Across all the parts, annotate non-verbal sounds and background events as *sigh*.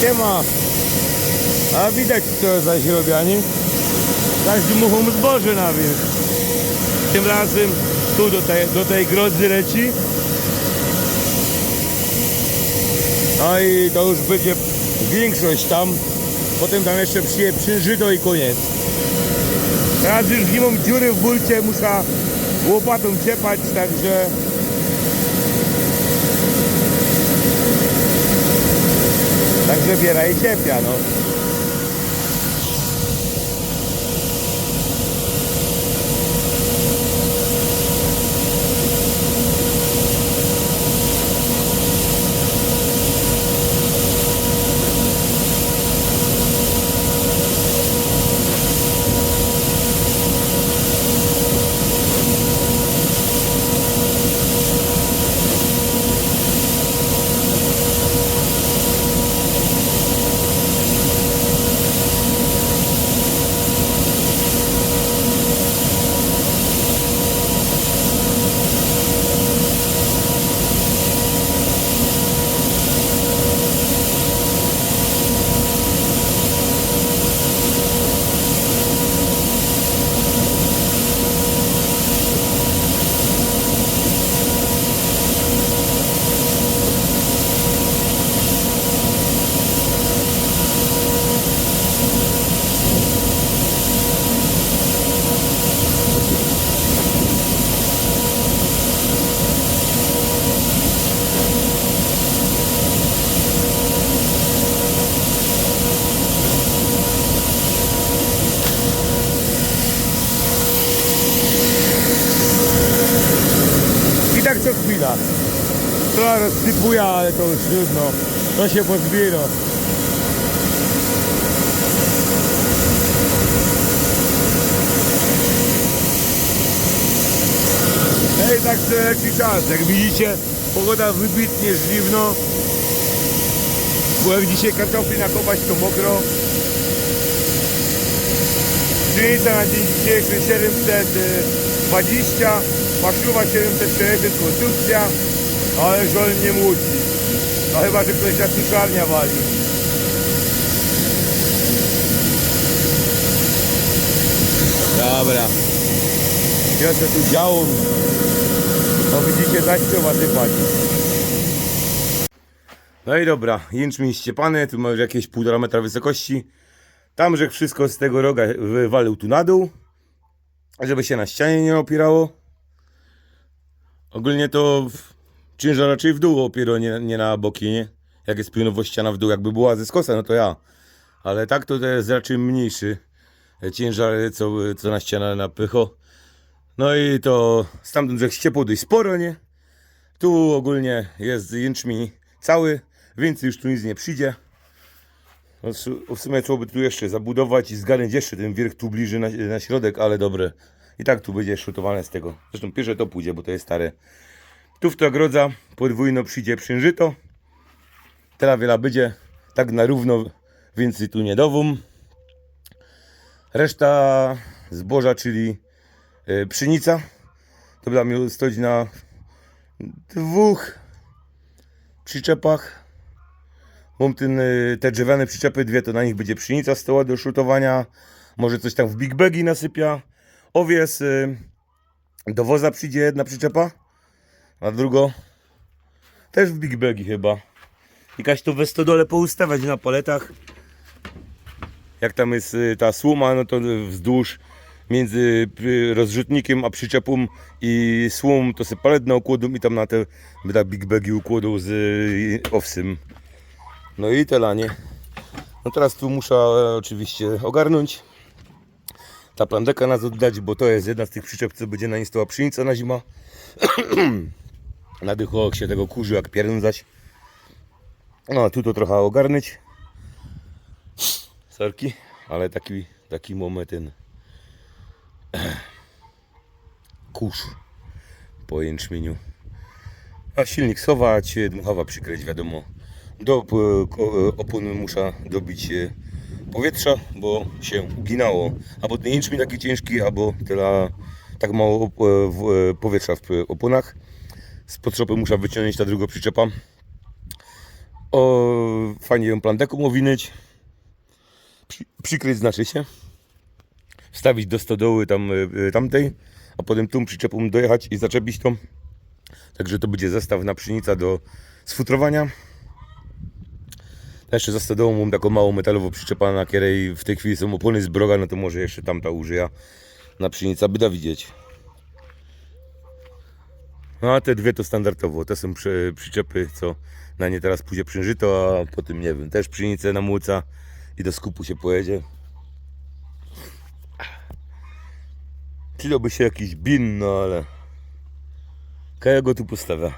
Siema. A widać co zaś robianie. Każdy muchą zboże na wierzch. Tym razem tu do tej, do tej grodzy leci. No i to już będzie większość tam. Potem tam jeszcze przyje przynżyto i koniec. Teraz już mam dziury w bulcie, muszę łopatą ciepać, także Także biera i ciepia, no. I tak co chwila. Rozsypuje, ale to już trudno. To się pozbiera. No i tak to leci czas. Jak widzicie, pogoda wybitnie żliwno. Bo jak dzisiaj kartofli nakopać, to mokro. Pszenica na dzień dzisiejszy 720, maszywa 760 konstrukcja, ale żol nie młóci. No chyba, że ktoś na suszarnia wali. Dobra. Se tu działo. No widzicie, zaś trzeba sypać. No i dobra, jęczmień ściepany, tu ma już jakieś półtora metra wysokości. Tam, że wszystko z tego roga wywalił tu na dół, żeby się na ścianie nie opierało. Ogólnie to ciężar raczej w dół opiero, nie, nie na boki, nie? Jak jest pionowo ściana w dół, jakby była ze skosa, no to ja. Ale tak to, jest raczej mniejszy ciężar, co, co na ścianę napycho. No i to stamtąd, że ściepło dość sporo, nie? Tu ogólnie jest jęczmień cały, więcej już tu nic nie przyjdzie. No, w sumie trzeba by tu jeszcze zabudować i zgarnąć jeszcze ten wierch tu bliżej na, na środek, ale dobre. I tak tu będzie szutowane z tego. Zresztą pierwsze to pójdzie, bo to jest stare. Tu w to grodza podwójno przyjdzie przynżyto. Teraz wiele będzie, tak na równo, więcej tu nie dowum. Reszta zboża, czyli y, pszenica, to będę miał stoć na dwóch przyczepach. Mam ten, y, te drzewiane przyczepy, dwie, to na nich będzie pszenica stoła do szutowania. Może coś tam w big bagi nasypia. Owies, y, do woza przyjdzie jedna przyczepa, a drugo też w big bagi chyba. Jakaś to we stodole poustawiać na paletach. Jak tam jest y, ta słoma, no to wzdłuż między y, rozrzutnikiem a przyczepą i słomą to se palet na układą i tam na te będę big bagi układał z y, owsym. No i te lanie. No teraz tu muszę e, oczywiście ogarnąć. Ta plandeka nas oddać, bo to jest jedna z tych przyczep, co będzie na niej stała na zima. *clears throat* na się tego kurzy jak pierdzać. No tu to trochę ogarnąć. Sorki, ale taki, taki moment ten *clears throat* kurz po jęczmieniu. A silnik schować, dmuchawa przykryć, wiadomo. Do p- ko- opon muszę dobić e, powietrza, bo się uginało. Albo ten jęczmień taki ciężki, albo tyle tak mało e, e, powietrza w oponach. Z podszopy muszę wyciągnąć ta druga przyczepa. O, fajnie ją plandeką owinąć. Przy, przykryć znaczy się. Wstawić do stodoły tam, y, y, tamtej, a potem tą przyczepą dojechać i zaczepić tą. Także to będzie zestaw na pszenica do sfutrowania. Jeszcze za stodołą mam taką małą metalową przyczepę, na której w tej chwili są opony z broga, no to może jeszcze tamta użyja na pszenica, by da widzieć. No a te dwie to standardowo, to są przy, przyczepy, co na nie teraz pójdzie przynżyto, a potem nie wiem, też pszenicę na młuca i do skupu się pojedzie. Przydałby się jakiś bin, no ale... Kaja go tu postawia.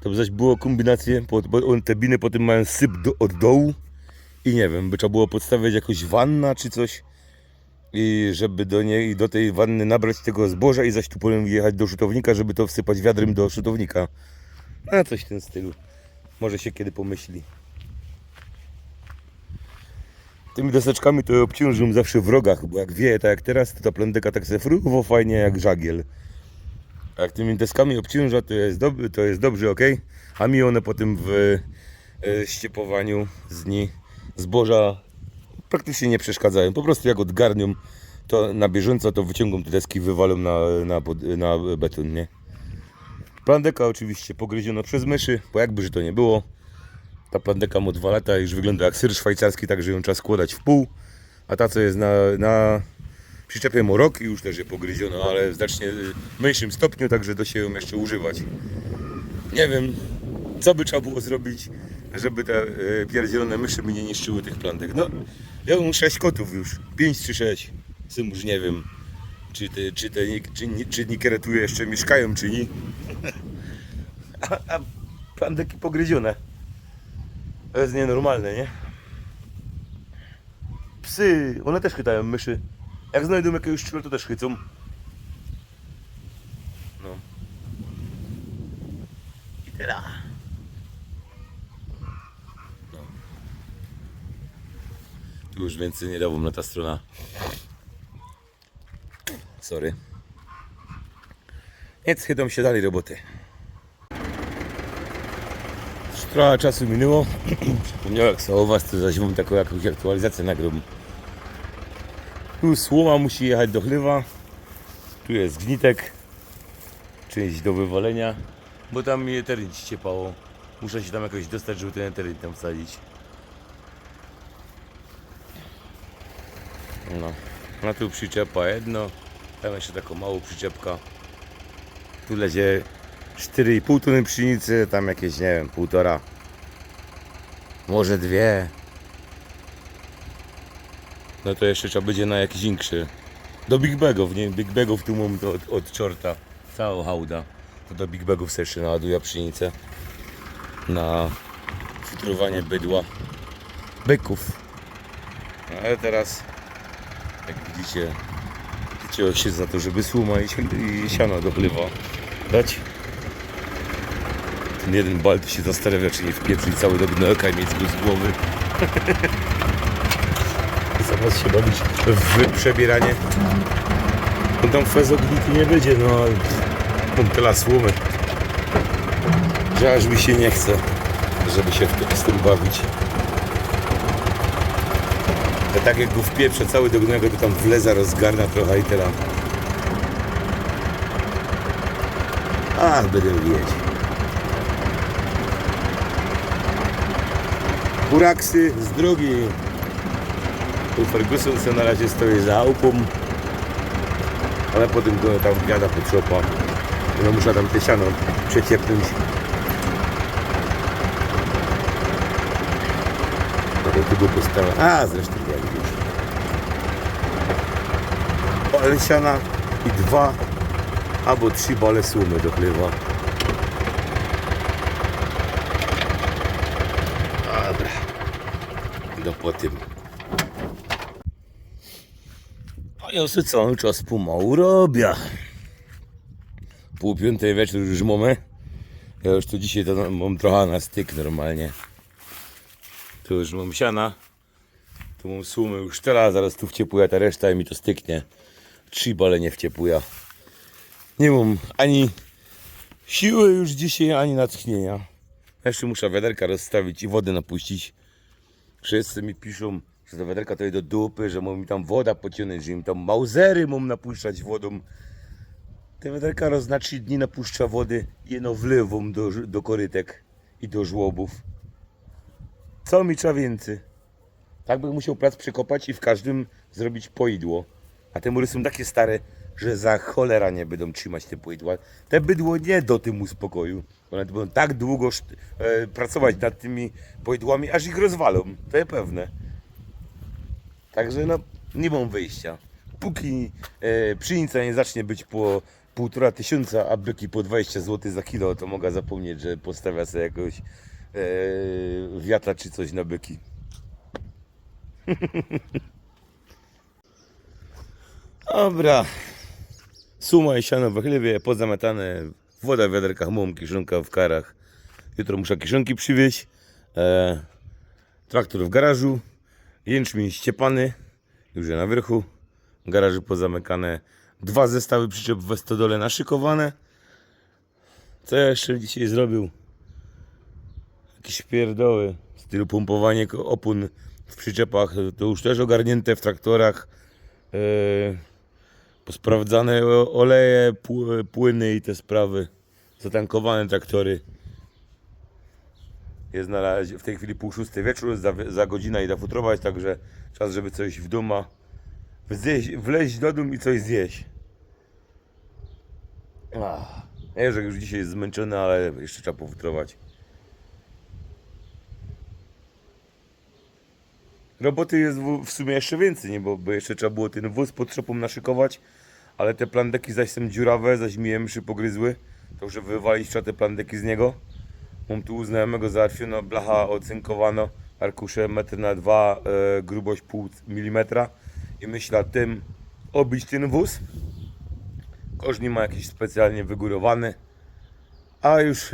To by zaś było kombinację, bo on- te biny potem mają syp do, od dołu i nie wiem, by trzeba było podstawiać jakoś wanna czy coś i żeby do niej, do tej wanny nabrać tego zboża i zaś tu potem jechać do szutownika, żeby to wsypać wiadrem do szutownika. A coś w tym stylu. Może się kiedy pomyśli. Tymi deseczkami to obciążą zawsze w rogach, bo jak wieje tak jak teraz, to ta plądeka tak se fruwo fajnie jak żagiel. A jak tymi deskami obciąża, to jest, dob to jest dobrze, ok? A mi one potem w e, ściepowaniu z dni zboża praktycznie nie przeszkadzają. Po prostu jak odgarnią to na bieżąco, to wyciągą te deski, wywalą na, na, na beton, nie? Plandeka oczywiście pogryziona przez myszy, bo jakby że to nie było. Ta plandeka ma dwa lata i już wygląda jak syr szwajcarski, także ją trzeba składać w pół. A ta co jest na, na przyczepie ma rok i już też jest pogryziona, ale w znacznie y, mniejszym stopniu, także da się ją jeszcze używać. Nie wiem, co by trzeba było zrobić, żeby te y, pierdzielone myszy mi nie niszczyły tych plantek. No, ja mam 6 kotów już, 5 czy 6. Sym już nie wiem, czy te, czy te czy, czy nikerę tu jeszcze mieszkają, czy nie. A, a plandeki pogryzione. To jest nienormalne, nie? Psy, one też chytają myszy. Jak znajdą jakiegoś szczura, to też chycą. No. I tyle. Już więcej nie dałbym na ta strona. Sorry. Nic, chytam się dalej roboty. Trochę czasu minęło. *clears throat* Przypomniałem jak o was, to zaś mam taką jakąś aktualizację nagram. Tu słoma musi jechać do chlewa. Tu jest gnitek. Część do wywalenia. Bo tam mi eterin ściepało. Muszę się tam jakoś dostać, żeby ten eterin tam wsadzić. No. Na tu przyczepa jedno. Tam jeszcze taką małą przyczepka. Tu lezie 4,5 tony pszenicy, tam jakieś, nie wiem, półtora. Może dwie. No to jeszcze trzeba będzie na jakiś większy. Do Big Bagów, nie? Big Bagów tu mam od, od czorta. Całą hałda. To do Big Bagów sobie jeszcze naładuję pszenicę. Na futrowanie bydła. Byków. No, ale teraz, jak widzicie, Cięło się za to, żeby słoma i, si- i siano do chlewa dać. Ten jeden bal to się zastanawia, czy nie wpieprzyć cały do gnojka i mieć go z głowy. *laughs* Zamiast się bawić w przebieranie. On tam fezogniki nie będzie, no ale mam tyle słomy, że aż mi się nie chce, żeby się w z tym bawić. Tak jak go wpieprzę cały do gnojka, to tam wleza, rozgarna trochę i tyle. A, będę wiedzieć. Buraksy z drogi. Tu Ferguson co na razie stoi za chałupą. Ale potem go tam wiada potrzopa. No muszę tam te siano przeciepnąć. A zresztą jak już. Bale i dwa albo trzy bale słomy do chlewa. Dobra. No po tym. A ja sobie cały czas pomału robię. Pół piątej wieczór już mamy. Ja już tu dzisiaj to mam trochę na styk normalnie. Tu już mam siana. Tu mam sumy już teraz, zaraz tu wciepuje ta reszta i mi to styknie. Trzy bale nie wciepuje. Nie mam ani siły już dzisiaj, ani natchnienia. Jeszcze muszę wiaderka rozstawić i wodę napuścić. Wszyscy mi piszą, że to wiaderka to jest do dupy, że mam mi tam woda pociągnąć, że im tam mauzery mam napuszczać wodą. Te wiaderka raz na 3 dni napuszcza wody jeno wlewą do, do korytek i do żłobów. Co mi trzeba więcej? Tak bym musiał plac przekopać i w każdym zrobić poidło. A te mury są takie stare, że za cholera nie będą trzymać te poidła. Te bydło nie do tym uspokoju. One będą tak długo e, pracować nad tymi poidłami, aż ich rozwalą. To jest pewne. Także no, nie mam wyjścia. Póki e, pszenica nie zacznie być po półtora tysiąca, a byki po 20 zł za kilo, to mogę zapomnieć, że postawia sobie jakoś wiata czy coś na byki. *laughs* Dobra. Suma i siano w chlebie, pozamiatane, woda w wiaderkach, mam kiszonka w karach. Jutro muszę kiszonki przywieźć. E, traktor w garażu, jęczmień ściepany, już na wierchu. Garaże pozamykane, dwa zestawy przyczep w Westodole naszykowane. Co ja jeszcze dzisiaj zrobił? Jakieś pierdoły w stylu pompowanie opon w przyczepach, to już też ogarnięte w traktorach. E, posprawdzane oleje, pł- płyny i te sprawy. Zatankowane traktory. Jest na razie w tej chwili pół szósty wieczór, za, za godzinę idę futrować, także czas, żeby coś w duma wleźć do dum i coś zjeść. Ach, Jerzek już dzisiaj jest zmęczony, ale jeszcze trzeba pofutrować. Roboty jest w, sumie jeszcze więcej, nie? Bo, bo jeszcze trzeba było ten wóz pod szopą naszykować, ale te plandeki zaś są dziurawe, zaś mi je pogryzły, to wywalić trzeba te plandeki z niego. Mam tu u znajomego załatwiono, blacha ocynkowano, arkusze metr na dwa, e, grubość pół milimetra i myślę tym obić ten wóz. Kosz nie ma jakiś specjalnie wygórowany, a już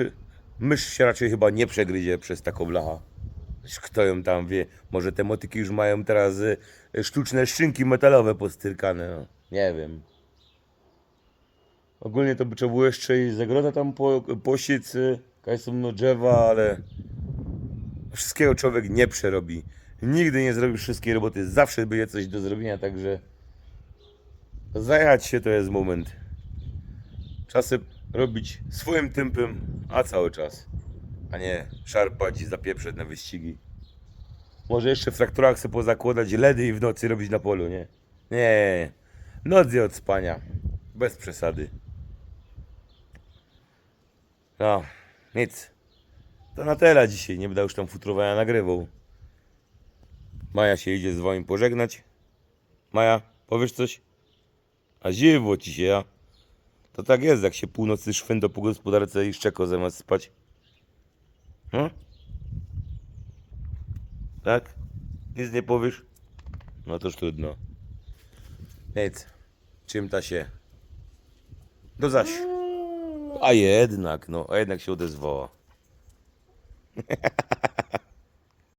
mysz się raczej chyba nie przegryzie przez taką blachę. Kto ją tam wie? Może te motyki już mają teraz e, sztuczne szynki metalowe postyrkane. No. Nie wiem. Ogólnie to by trzeba było jeszcze i zagroda tam po, posiec, y, jakaś są no drzewa, ale wszystkiego człowiek nie przerobi. Nigdy nie zrobi wszystkiej roboty, zawsze będzie coś do zrobienia, także zajać się to jest moment. Czasem robić swoim tempem, a cały czas, a nie szarpać i zapieprzeć na wyścigi. Może jeszcze w traktorach sobie pozakładać ledy i w nocy robić na polu, nie? Nie, noc jest od spania, bez przesady. No, nic. To na tyle dzisiaj, nie będę już tam futrowania nagrywał. Maja się idzie z wami pożegnać. Maja, powiesz coś? A ziewło ci się, ja. To tak jest, jak się północy szwendo po gospodarce i szczeko zamiast spać. Hmm? Tak? Nic nie powiesz? No toż trudno. Nic. Czym ta się? Do zaś. A jednak, no, a jednak się odezwała. *laughs*